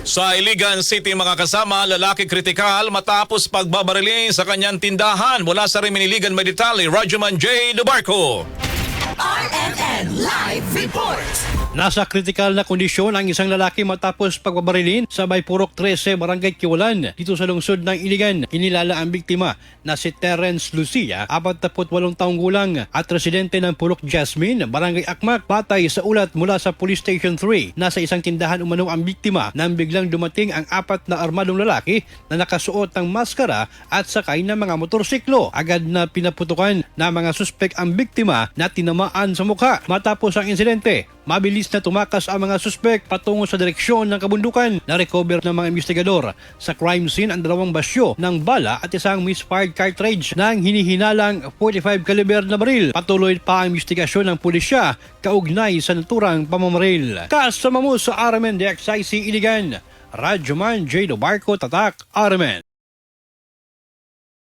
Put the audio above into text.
Sa Iligan City mga kasama, lalaki kritikal matapos pagbabarili sa kanyang tindahan mula sa Riminiligan Meditali, Rajuman J. Dubarco. Nasa kritikal na kondisyon ang isang lalaki matapos pagbabarilin sa Baypurok 13, Barangay Kiwalan dito sa lungsod ng Iligan. Kinilala ang biktima na si Terence Lucia, 48 taong gulang at residente ng Purok Jasmine, Barangay Akmak. Batay sa ulat mula sa Police Station 3, nasa isang tindahan umano ang biktima nang biglang dumating ang apat na armadong lalaki na nakasuot ng maskara at sakay ng mga motorsiklo. Agad na pinaputukan ng mga suspek ang biktima na tinamaan sa mukha. Matapos ang insidente, mabilis na tumakas ang mga suspek patungo sa direksyon ng kabundukan. Na-recover ng mga investigador sa crime scene ang dalawang basyo ng bala at isang misfired cartridge ng hinihinalang 45 caliber na baril. Patuloy pa ang investigasyon ng pulisya kaugnay sa naturang pamamaril. Kasama mo sa RMN DXIC Iligan, Radyoman J. Barco Tatak, RMN.